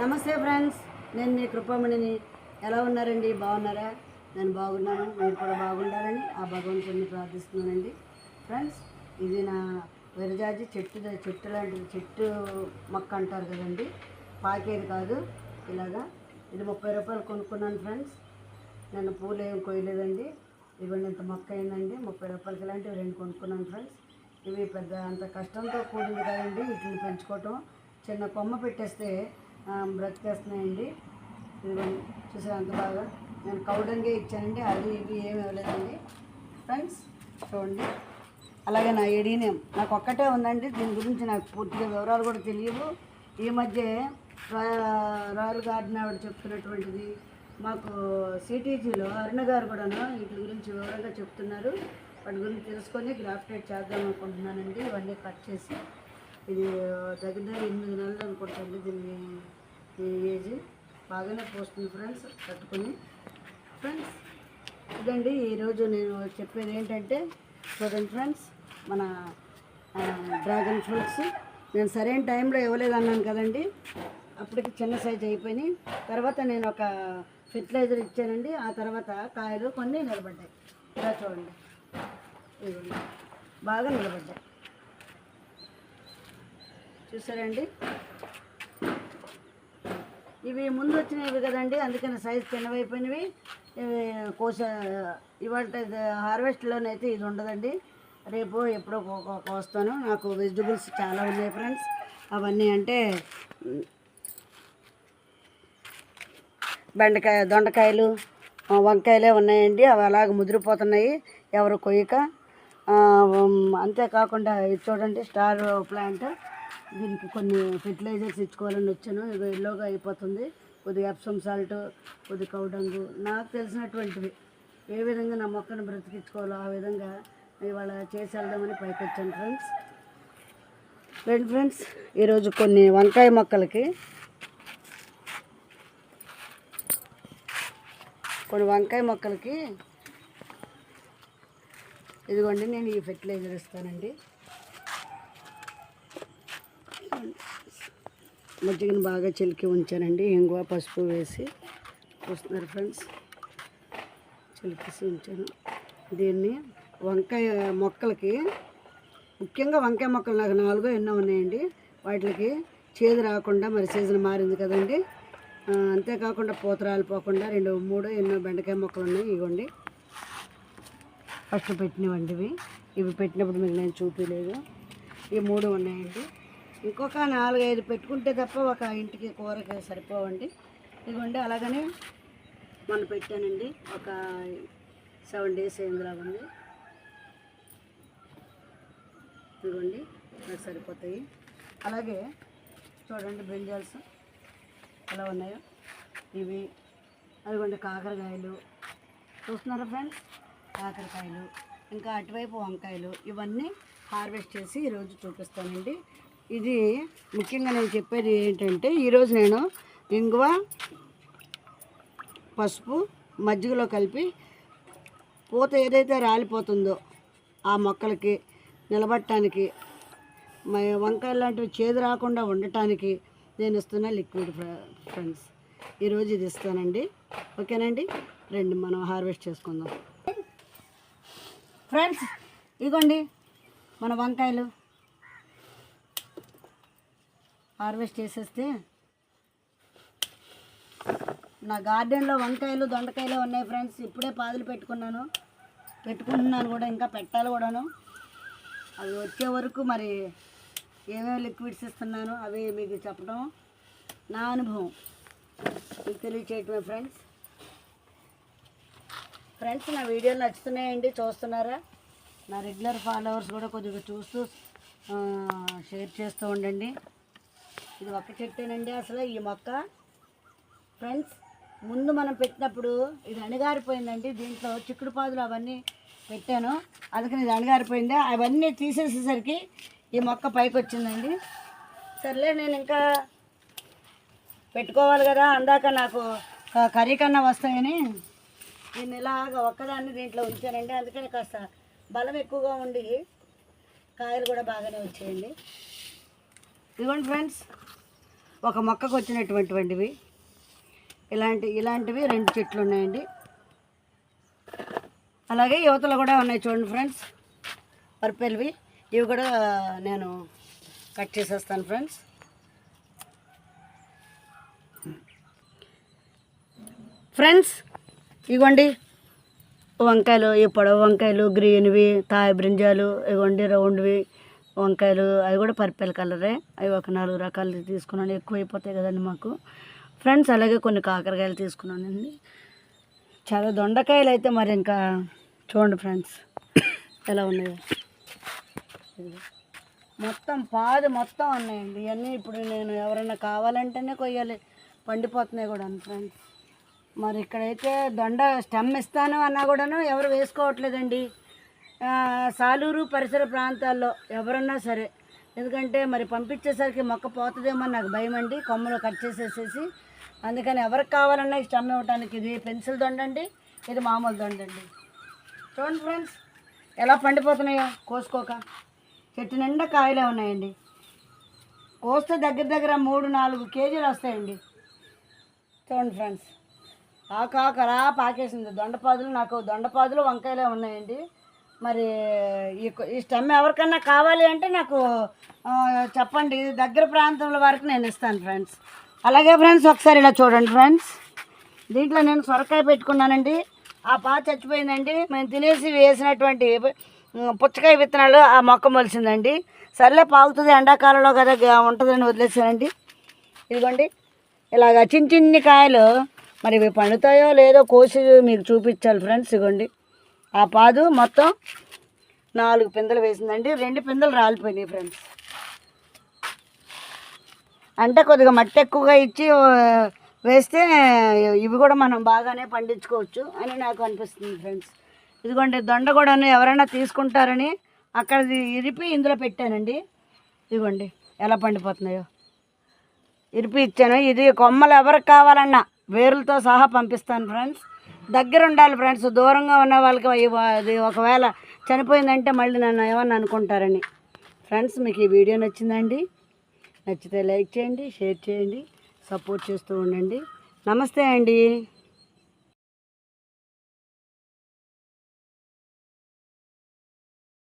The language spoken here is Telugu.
నమస్తే ఫ్రెండ్స్. నేను మీ కృపమణిని. ఎలా ఉన్నారండి? బాగున్నారా? నేను బాగున్నాను. మీరు కూడా బాగుండాలని ఆ భగవంతుడిని ప్రార్థిస్తున్నానండి. ఫ్రెండ్స్ ఇది నా విరజాజి చెట్టు చెట్టు లాంటిది. చెట్టు మొక్క అంటారు కదండి. పాకేది కాదు. ఇలాగా ఇది ముప్పై రూపాయలు కొనుక్కున్నాను ఫ్రెండ్స్. నేను పూలు ఏం కొయ్యలేదండి. ఇవ్వండి ఇంత మొక్క అయిందండి. ముప్పై రూపాయలకి ఇలాంటివి రెండు కొనుక్కున్నాను ఫ్రెండ్స్. ఇవి పెద్ద అంత కష్టంతో కూడింది కదండి. వీటిని పెంచుకోవటం. చిన్న కొమ్మ పెట్టేస్తే బ్రతికేస్తున్నాయండి. ఇదిగోండి చూసారు అంత బాగా. నేను కౌడంగే ఇచ్చానండి. అది ఇవి ఏమి ఇవ్వలేదండి. ఫ్రెండ్స్ చూడండి. అలాగే నా ఎడీనియం నాకు ఒక్కటే ఉందండి. దీని గురించి నాకు పూర్తిగా వివరాలు కూడా తెలియవు ఈ మధ్య రాయల్ గార్డెన్ ఆవిడ చెప్తున్నటువంటిది మాకు సిటీజీలో అరుణ గారు కూడాను వీటి గురించి వివరంగా చెప్తున్నారు. వాటి గురించి తెలుసుకొని గ్రాఫ్టేట్ చేద్దాం అనుకుంటున్నానండి. ఇవన్నీ కట్ చేసి ఇది దగ్గర దగ్గర ఎనిమిది నెలలు అనుకుంటుంది దీన్ని ఏజ్ బాగానే పోస్తుంది ఫ్రెండ్స్ కట్టుకుని ఫ్రెండ్స్ ఇదండి ఈరోజు నేను చెప్పేది ఏంటంటే చూడండి ఫ్రెండ్స్ మన డ్రాగన్ ఫ్రూట్స్. నేను సరైన టైంలో ఇవ్వలేదు అన్నాను కదండి. అప్పటికి చిన్న సైజ్ అయిపోయినాయి. తర్వాత నేను ఒక ఫెర్టిలైజర్ ఇచ్చానండి. ఆ తర్వాత కాయలు కొన్ని నిలబడ్డాయి. ఇలా చూడండి. బాగా నిలబడ్డాయి. చూసారండి ఇవి ముందు వచ్చినవి కదండి అందుకని సైజ్ చిన్నవైపోయినవి ఇవి కోస ఇవాళ హార్వెస్ట్లోనైతే ఇది ఉండదండి. రేపు ఎప్పుడో కో- కో- కోస్తాను. నాకు వెజిటబుల్స్ చాలా ఉన్నాయి ఫ్రెండ్స్ అవన్నీ అంటే బెండకాయ దొండకాయలు వంకాయలే ఉన్నాయండి. అవి అలాగ ముదిరిపోతున్నాయి. ఎవరు కొయ్యక. అంతేకాకుండా ఇది చూడండి స్టార్ ప్లాంట్ దీనికి కొన్ని ఫెర్టిలైజర్స్ ఇచ్చుకోవాలని వచ్చాను. ఇది ఎల్లోగా అయిపోతుంది. కొద్దిగా ఎప్సమ్ సాల్ట్ కొద్ది కౌడంగు నాకు తెలిసినటువంటివి. ఏ విధంగా నా మొక్కను బ్రతికించుకోవాలో ఆ విధంగా ఇవాళ చేసి వెళ్దామని పైకి వచ్చాను ఫ్రెండ్స్ రెండు ఫ్రెండ్స్ ఈరోజు కొన్ని వంకాయ మొక్కలకి కొన్ని వంకాయ మొక్కలకి ఇదిగోండి నేను ఈ ఫెర్టిలైజర్ ఇస్తానండి. మజ్జిగను బాగా చిలికి ఉంచానండి. ఇంగువ పసుపు వేసి చూస్తున్నారు ఫ్రెండ్స్. చిలికేసి ఉంచాను. దీన్ని వంకాయ మొక్కలకి ముఖ్యంగా వంకాయ మొక్కలు నాకు నాలుగో ఎన్నో ఉన్నాయండి. వాటికి చేదు రాకుండా మరి సీజన్ మారింది కదండి. అంతేకాకుండా పూత రాలిపోకుండా రెండు మూడు ఎన్నో బెండకాయ మొక్కలు ఉన్నాయి ఇవ్వండి. ఫస్ట్ పెట్టినవండి ఇవి ఇవి పెట్టినప్పుడు మీకు నేను చూపించలేదు ఈ మూడు ఉన్నాయండి. ఇంకొక నాలుగైదు పెట్టుకుంటే తప్ప ఒక ఇంటికి కూరకి సరిపోవండి. ఇదిగోండి అలాగనే మొన్న పెట్టానండి. ఒక సెవెన్ డేస్ అయిందిలాగా ఉంది. ఇదిగోండి నాకు సరిపోతాయి. అలాగే చూడండి బ్రింజాల్స్ ఎలా ఉన్నాయో. ఇవి అదిగోండి కాకరకాయలు. చూస్తున్నారా ఫ్రెండ్స్? కాకరకాయలు ఇంకా అటువైపు వంకాయలు ఇవన్నీ హార్వెస్ట్ చేసి ఈరోజు చూపిస్తానండి. ఇది ముఖ్యంగా నేను చెప్పేది ఏంటంటే ఈరోజు నేను ఇంగువ పసుపు మజ్జిగలో కలిపి పూత ఏదైతే రాలిపోతుందో ఆ మొక్కలకి నిలబట్టడానికి వంకాయ వంకాయలు లాంటివి చేదు రాకుండా ఉండటానికి నేను ఇస్తున్న లిక్విడ్ ఫ్రెండ్స్. ఈరోజు ఇది ఇస్తానండి. ఓకేనండి? రండి మనం హార్వెస్ట్ చేసుకుందాం. ఫ్రెండ్స్ ఇదిగోండి మన వంకాయలు. హార్వెస్ట్ చేసేస్తే నా గార్డెన్లో వంకాయలు దొండకాయలు ఉన్నాయి ఫ్రెండ్స్. ఇప్పుడే పాదులు పెట్టుకున్నాను. పెట్టుకుంటున్నాను కూడా ఇంకా పెట్టాలి కూడాను. అవి వచ్చే వరకు మరి ఏమేమి లిక్విడ్స్ ఇస్తున్నాను అవి మీకు చెప్పడం నా అనుభవం. మీకు తెలియచేయటమే ఫ్రెండ్స్. ఫ్రెండ్స్ నా వీడియోలు నచ్చుతున్నాయండి చూస్తున్నారా? నా రెగ్యులర్ ఫాలోవర్స్ కూడా కొద్దిగా చూస్తూ షేర్ చేస్తూ ఉండండి. ఇది ఒక్క చెట్టేనండి అసలు ఈ మొక్క. ఫ్రెండ్స్ ముందు మనం పెట్టినప్పుడు ఇది అణగారిపోయిందండి. దీంట్లో చిక్కుడు పాదులు అవన్నీ పెట్టాను. అందుకని ఇది అణగారిపోయింది. అవన్నీ తీసేసేసరికి ఈ మొక్క పైకి వచ్చిందండి సర్లే నేను ఇంకా పెట్టుకోవాలి కదా. అందాక నాకు క- కర్రీ కన్నా వస్తాయని. నేను ఇలాగ ఒక్కదాన్ని దీంట్లో ఉంచానండి. అందుకని కాస్త బలం ఎక్కువగా ఉండి కాయలు కూడా బాగానే వచ్చాయండి. ఇదిగోండి ఫ్రెండ్స్ ఒక మొక్కకు వచ్చినటువంటివి. ఇలాంటి ఇలాంటివి రెండు చెట్లు ఉన్నాయండి. అలాగే యువతలు కూడా ఉన్నాయి చూడండి ఫ్రెండ్స్. పర్పెల్వి ఇవి కూడా నేను కట్ చేసేస్తాను ఫ్రెండ్స్. ఫ్రెండ్స్ ఇగోండి వంకాయలు ఈ పొడవు వంకాయలు గ్రీన్వి తాయి బ్రింజాలు ఇగోండి రౌండ్వి. వంకాయలు అవి కూడా పర్పల్ కలరే. అవి ఒక నాలుగు రకాలు తీసుకున్నాను. ఎక్కువ అయిపోతాయి కదండి మాకు. ఫ్రెండ్స్ అలాగే కొన్ని కాకరకాయలు తీసుకున్నానండి చాలా దొండకాయలు అయితే మరి ఇంకా చూడండి ఫ్రెండ్స్ ఎలా ఉన్నాయో. మొత్తం పాది మొత్తం ఉన్నాయండి. ఇవన్నీ ఇప్పుడు నేను ఎవరైనా కావాలంటేనే కొయ్యాలి. పండిపోతున్నాయి కూడా ఫ్రెండ్స్. మరి ఇక్కడైతే దొండ స్టెమ్ ఇస్తాను అన్నా కూడాను ఎవరు వేసుకోవట్లేదండి. సాలూరు పరిసర ప్రాంతాల్లో ఎవరన్నా సరే ఎందుకంటే మరి పంపించేసరికి మొక్క పోతుందేమో అని నాకు భయం అండి. కొమ్మలు కట్ చేసేసేసి అందుకని ఎవరికి కావాలన్నా ఈ స్టెమ్ ఇవ్వడానికి ఇది పెన్సిల్ దొండండి ఇది మామూలు దొండండి చూడండి ఫ్రెండ్స్ ఎలా పండిపోతున్నాయో కోసుకోక. చెట్టు నిండా కాయలే ఉన్నాయండి. కోస్తే దగ్గర దగ్గర మూడు నాలుగు కేజీలు వస్తాయండి. చూడండి ఫ్రెండ్స్ ఆకు ఆకు అలా పాకేసింది. దొండపాదులు నాకు దొండపాదులు వంకాయలే ఉన్నాయండి. మరి ఈ ఈ స్టెమ్ ఎవరికన్నా కావాలి అంటే నాకు చెప్పండి. దగ్గర ప్రాంతంలో వరకు నేను ఇస్తాను ఫ్రెండ్స్. అలాగే ఫ్రెండ్స్ ఒకసారి ఇలా చూడండి ఫ్రెండ్స్. దీంట్లో నేను సొరకాయ పెట్టుకున్నానండి. ఆ పా చచ్చిపోయిందండి. మేము తినేసి వేసినటువంటి పుచ్చకాయ విత్తనాలు ఆ మొక్క మొలిసిందండి. సర్లే పాగుతుంది ఎండాకాలంలో కదా ఉంటుందని వదిలేసానండి. ఇదిగోండి. ఇలాగ చిన్న చిన్ని కాయలు మరి ఇవి పండుతాయో లేదో కోసి మీకు చూపించాలి ఫ్రెండ్స్. ఇదిగోండి. ఆ పాదు మొత్తం నాలుగు పిందెలు వేసిందండి. రెండు పిందెలు రాలిపోయినాయి ఫ్రెండ్స్ అంటే కొద్దిగా మట్టి ఎక్కువగా ఇచ్చి వేస్తే ఇవి కూడా మనం బాగానే పండించుకోవచ్చు అని నాకు అనిపిస్తుంది ఫ్రెండ్స్ ఇదిగోండి దొండ కూడా ఎవరైనా తీసుకుంటారని అక్కడ ఇరిపి ఇందులో పెట్టానండి. ఇదిగోండి ఎలా పండిపోతున్నాయో. ఇరిపి ఇచ్చాను. ఇది కొమ్మలు ఎవరికి కావాలన్నా వేరులతో సహా పంపిస్తాను ఫ్రెండ్స్ దగ్గర ఉండాలి ఫ్రెండ్స్. దూరంగా ఉన్న వాళ్ళకి అది ఒకవేళ చనిపోయిందంటే మళ్ళీ నన్ను ఏమని అనుకుంటారని. ఫ్రెండ్స్ మీకు ఈ వీడియో నచ్చిందండి? నచ్చితే లైక్ చేయండి షేర్ చేయండి సపోర్ట్ చేస్తూ ఉండండి. నమస్తే అండి.